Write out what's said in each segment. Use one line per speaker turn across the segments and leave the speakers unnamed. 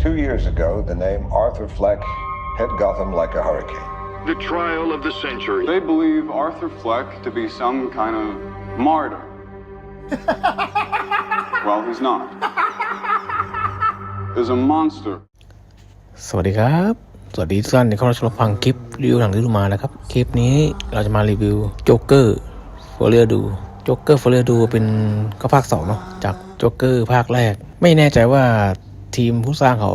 Two years ago, the name Arthur Fleck hit Gotham like a hurricane.
The trial of the century.
They believe Arthur Fleck to be some kind of martyr. well, he's not. There's a monster
สวัสดีครับ สวัสดีทุกท่านที่เข้ารับชมฟังคลิปรีวิวหนังที่ดูมานะครับ คลิปนี้เราจะมารีวิวโจ๊กเกอร์โฟเรียดูโจ๊กเกอร์โฟเรียดูเป็นก็ภาคสองเนาะจากโจ๊กเกอร์ภาคแรก ไม่แน่ใจว่า ทีมผู้สร้างเขา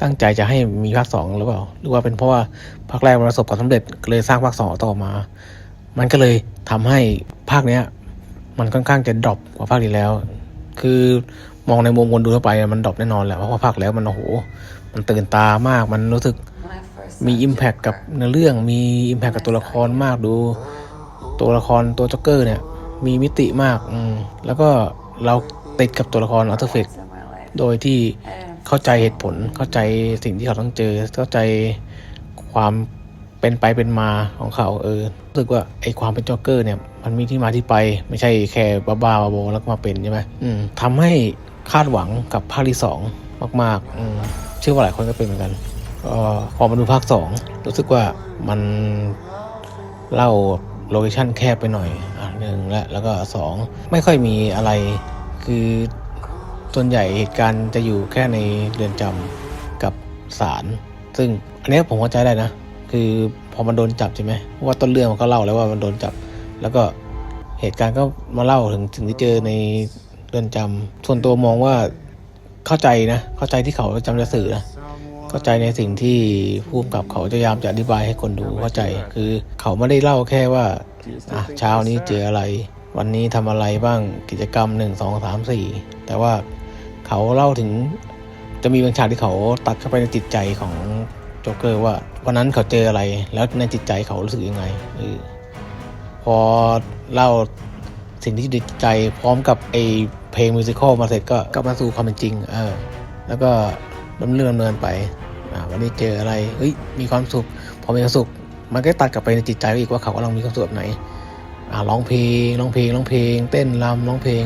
ตั้งใจจะให้มีภาคสองหรือเปล่า หรือว่าเป็นเพราะว่าภาคแรกมันประสบความสำเร็จเลยสร้างภาคสองต่อมา มันก็เลยทำให้ภาคเนี้ย มันค่อนข้างจะดรอปกว่าภาคที่แล้ว คือมองในมุมคนดูทั่วไปมันดรอปแน่นอนแหละเพราะว่าภาคแล้วมันโอ้โห มันตื่นตามาก มันรู้สึกมีอิมแพคกับเนื้อเรื่อง มีอิมแพคกับตัวละครมากดู ตัวละครตัวจ็อกเกอร์เนี่ย มีมิติมาก อืมแล้วก็เราติดกับตัวละครอัลเทอร์เฟก โดยที่เข้าใจเหตุผลเข้าใจสิ่งที่เขาต้องเจอ เข้าใจความเป็นไปเป็นมาของเขาเออรู้สึกว่าไอความเป็นจ็อกเกอร์เนี่ย มันมีที่มาที่ไป ไม่ใช่แค่บ้าบ้าบอแล้วก็มาเป็นใช่ไหมอืมทำให้คาดหวังกับภาคที่สองมากๆอืมเชื่อว่าหลายคนก็เป็นเหมือนกันก็พอมาดูภาคสองรู้สึกว่ามันเล่าโลเคชั่นแคบไปหน่อยอะหนึ่งและแล้วก็สองไม่ค่อยมีอะไรคือ ส่วนใหญ่เหตุการณ์จะอยู่แค่ในเรือนจำกับศาลซึ่งอันนี้ผมเข้าใจได้นะ คือพอมันโดนจับใช่ไหมว่าต้นเรื่องมันก็เล่าแล้วว่ามันโดนจับ แล้วก็เหตุการณ์ก็มาเล่าถึงสิ่งที่เจอในเรือนจำส่วนตัวมองว่าเข้าใจนะ เข้าใจที่เขาจำจะสื่อนะเข้าใจในสิ่งที่ผู้กำกับเขาพยายามจะอธิบายให้คนดูเข้าใจ คือเขาไม่ได้เล่าแค่ว่าอะเช้านี้เจออะไร วันนี้ทำอะไรบ้างกิจกรรมหนึ่งสองสามสี่แต่ว่า เขาเล่าถึงจะมีบางฉากที่เขาตัดเข้าไปในจิตใจของโจ๊กเกอร์ว่าวันนั้นเขาเจออะไร แล้วในจิตใจเขารู้สึกยังไงออพอเล่าสิ่งที่จิตใจพร้อมกับไอเพลงมิวสิควลมาเสร็จก็กลับมาสู่ความเป็นจริง เออ แล้วก็ดำเนินดำเนินไปอ่าวันนี้เจออะไรเฮ้ยมีความสุข พอมีความสุข มันก็ตัดกลับไปในจิตใจอีกว่าเขากำลังมีความสุขแบบไหนอ่าร้องเพลงร้องเพลงร้องเพลง เต้นรำร้องเพลง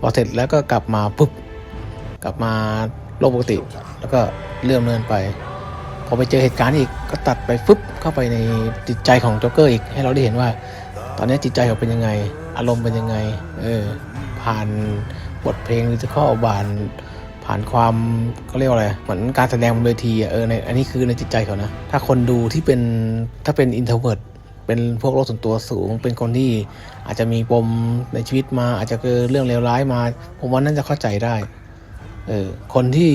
พอเสร็จแล้วก็กลับมาปุ๊บ กลับมาโลกปกติ แล้วก็เลื่อนเนินไปพอไปเจอเหตุการณ์อีกก็ตัดไปฟึบเข้าไปในจิตใจของโจ๊กเกอร์อีกให้เราได้เห็นว่า ตอนนี้จิตใจเขาเป็นยังไง อารมณ์เป็นยังไงเออผ่านบทเพลงมิวสิควลบานผ่านความเขาเรียกว่าอะไรเหมือนการแสดงบนเวทีเออในอันนี้คือในจิตใจเขานะ ถ้าคนดูที่เป็นถ้าเป็นอินเทอร์เวิร์ดเป็นพวกโรคส่วนตัวสูง เป็นคนที่อาจจะมีปมในชีวิตมา อาจจะเจอเรื่องเลวร้ายมา ผมว่าน่าจะเข้าใจได้ เออคนที่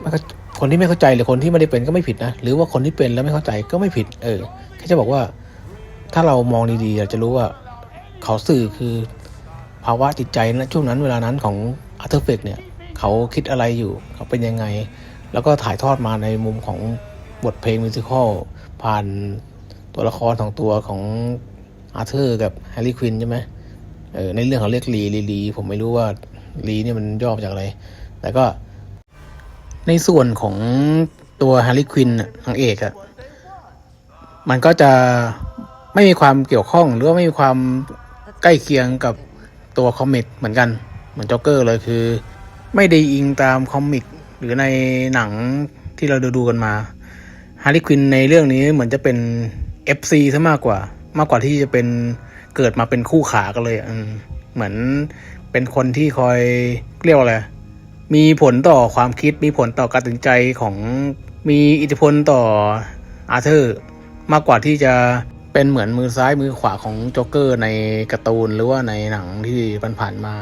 ไม่เข้าคนที่ไม่เข้าใจหรือคนที่ไม่ได้เป็นก็ไม่ผิดนะหรือว่าคนที่เป็นแล้วไม่เข้าใจก็ไม่ผิด เออแค่จะบอกว่า ถ้าเรามองดีๆเราจะรู้ว่าเขาสื่อคือภาวะจิตใจนะช่วงนั้นเวลานั้นของอาร์เธอร์เฟกเนี่ย เขาคิดอะไรอยู่ เขาเป็นยังไง แล้วก็ถ่ายทอดมาในมุมของบทเพลงมิวสิควลผ่านตัวละครสองตัวของอาร์เธอร์กับแฮร์รี่ควินใช่ไหมเออในเรื่องเขาเรียกลีลีลีผมไม่รู้ว่าลีเนี่ยมันย่อมาจากอะไร แต่ก็ในส่วนของตัวแฮร์รี่ควินนางเอกอะมันก็จะไม่มีความเกี่ยวข้องหรือว่าไม่มีความใกล้เคียงกับตัวคอมิกเหมือนกัน เหมือนจ็อกเกอร์เลยคือ ไม่ได้อิงตามคอมิกหรือในหนังที่เราดูดูกันมาฮาร์ลีควินในเรื่องนี้เหมือนจะเป็น FC ซะมากกว่า มากกว่าที่จะเป็นเกิดมาเป็นคู่ขากันเลยเหมือนเป็นคนที่คอยเรียกว่าอะไร มีผลต่อความคิดมีผลต่อการตัดสินใจของมีอิทธิพลต่ออาร์เธอร์ มากกว่าที่จะเป็นเหมือนมือซ้ายมือขวาของโจ๊กเกอร์ในการ์ตูนหรือว่าในหนังที่ผ่านๆมา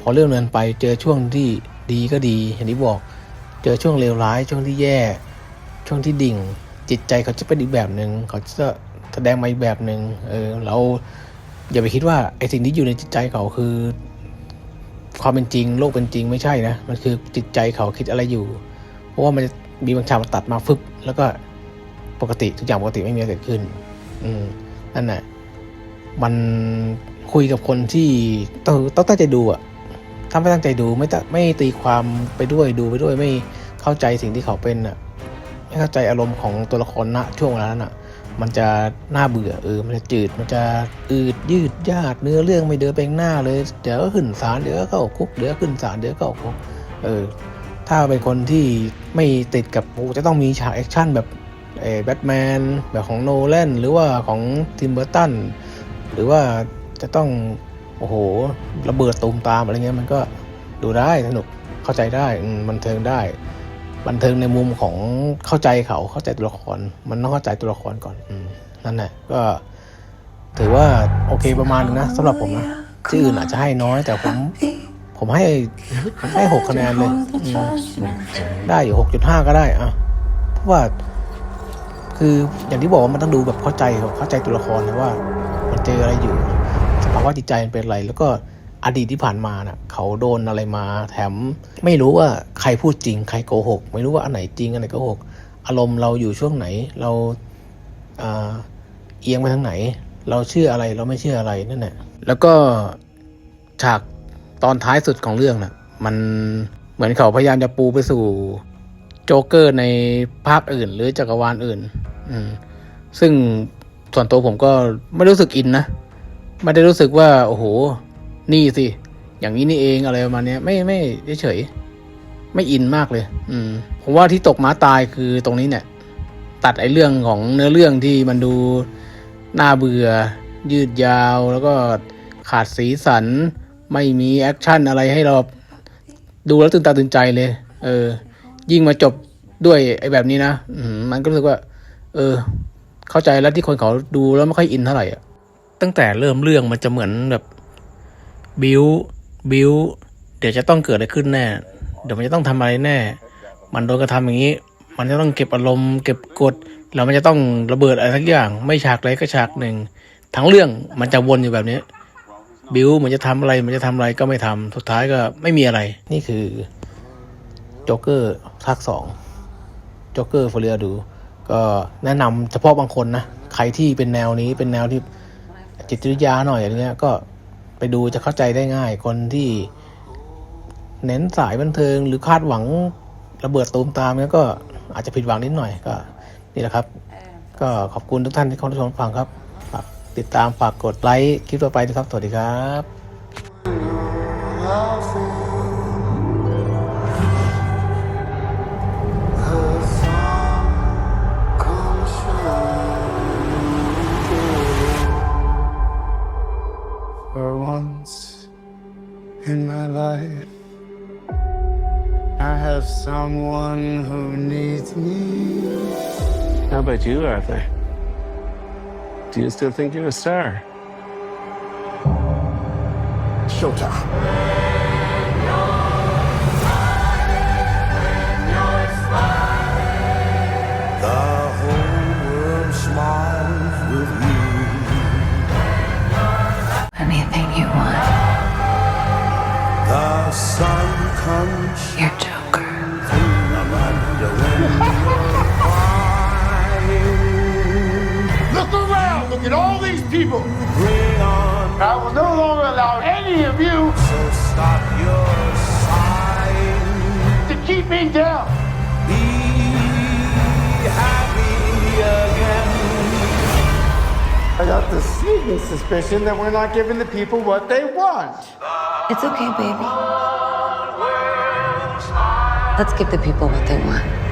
พอเรื่องเดินไปเจอช่วงที่ดีก็ดีอย่างที่บอก เจอช่วงเลวร้ายช่วงที่แย่ ช่วงที่ดิ่ง จิตใจเขาจะเป็นอีกแบบหนึ่งเขาจะแสดงมาอีกแบบหนึ่งเออเราอย่าไปคิดว่าไอ้สิ่งที่อยู่ในจิตใจเขาคือ ความเป็นจริง โลกเป็นจริงไม่ใช่นะ มันคือจิตใจเขาคิดอะไรอยู่ เพราะว่ามันมีบางฉากมาตัดมาฟึบแล้วก็ปกติทุกอย่างปกติไม่มีอะไรเกิดขึ้น อืมนั่นแหละมันคุยกับคนที่ต้องต้องตั้งใจดูอะถ้าไม่ตั้งใจดูไม่ตงไม่ตีความไปด้วยดูไปด้วยไม่เข้าใจสิ่งที่เขาเป็นอะไม่เข้าใจอารมณ์ของตัวละครณช่วงเวลานั้นอะ มันจะน่าเบื่อเออ มันจะจืด มันจะอืดยืดยาดเนื้อเรื่องไม่เดินไปหน้าเลย เดี๋ยวก็ขึ้นศาลเดี๋ยวก็เข้าคุกเดี๋ยวก็ขึ้นศาลเดี๋ยวก็เข้าคุกเออ ถ้าเป็นคนที่ไม่ติดกับจะต้องมีฉากแอคชั่นแบบเอแบทแมนแบบของโนแลนหรือว่าของทิมเบอร์ตันหรือว่าจะต้องโอ้โหระเบิดตูมตามอะไรเงี้ยมันก็ดูได้สนุกเข้าใจได้มันเทิงได้ บันเทิงในมุมของเข้าใจเขาเข้าใจตัวละคร มันต้องเข้าใจตัวละครก่อนอนั่นแหละก็ ถือว่าโอเคประมาณนึงนะสำหรับผมนะที่อื่นอาจจะให้น้อย แต่ผม ผมให้ผมให้หกคะแนนเลยได้อยู่หกจุดห้าก็ได้อะเพราะว่า คืออย่างที่บอกว่ามันต้องดูแบบเข้าใจเข้าใจตัวละครนะว่า มันเจออะไรอยู่สภาวะจิตใจมันเป็นอะไรแล้วก็ อดีตที่ผ่านมาน่ะเขาโดนอะไรมา แถมไม่รู้ว่าใครพูดจริง ใครโกหก ไม่รู้ว่าอันไหนจริงอันไหนโกหก อารมณ์เราอยู่ช่วงไหน เราเอียงไปทางไหน เราเชื่ออะไรเราไม่เชื่ออะไรนั่นแหละแล้วก็ฉากตอนท้ายสุดของเรื่องน่ะ มันเหมือนเขาพยายามจะปูไปสู่โจ๊กเกอร์ในภาคอื่น หรือจักรวาลอื่น อืมซึ่งส่วนตัวผมก็ไม่รู้สึกอินนะ ไม่ได้รู้สึกว่า โอ้โห นี่สิ อย่างนี้นี่เองอะไรประมาณนี้ไม่ไม่เฉยไม่อินมากเลย อืม ผมว่าที่ตกม้าตายคือตรงนี้เนี่ย ตัดไอ้เรื่องของเนื้อเรื่องที่มันดูน่าเบื่อ ยืดยาวแล้วก็ขาดสีสัน ไม่มีแอคชั่นอะไรให้เราดูแล้วตื่นตาตื่นใจเลย เออ ยิ่งมาจบด้วยไอ้แบบนี้นะอืมมันก็รู้สึกว่า เออ เข้าใจแล้วที่คนเขาดูแล้วไม่ค่อยอินเท่าไหร่อะตั้งแต่เริ่มเรื่องมันจะเหมือนแบบ บิวบิวเดี๋ยวจะต้องเกิดอะไรขึ้นแน่ เดี๋ยวมันจะต้องทำอะไรแน่ มันโดนกระทำอย่างนี้ มันจะต้องเก็บอารมณ์ เก็บกด แล้วมันจะต้องระเบิดอะไรทักอย่าง ไม่ฉากใดก็ฉากหนึ่ง ทั้งเรื่องมันจะวนอยู่แบบนี้ บิวมันจะทำอะไรมันจะทำอะไรก็ไม่ทำสุดท้ายก็ไม่มีอะไร นี่คือโจ๊กเกอร์ภาคสองจ็อกเกอร์ฟเรียดู ก็แนะนำเฉพาะบางคนนะ ใครที่เป็นแนวนี้เป็นแนวที่จิตวิทยาหน่อยอย่างเงี้ยก็ ไปดูจะเข้าใจได้ง่าย คนที่เน้นสายบันเทิง หรือคาดหวังระเบิดตูมตามเนี้ยก็อาจจะผิดหวังนิดหน่อยก็ นี่แหละครับ ก็ขอบคุณทุกท่านที่เข้ามาชมฟังครับฝากติดตามฝากกดไลค์คลิปต่อไปนะครับ สวัสดีครับ
in my life, I have someone who needs me.
How about you, Arthur? Do you still think you're a star?
Showtime.
People.
Bring on,
I will no longer allow any of you
so stop your sighing.
to keep me down.
Be happy again.
I got the sneaking suspicion that we're not giving the people what they want.
It's okay, baby. Let's give the people what they want.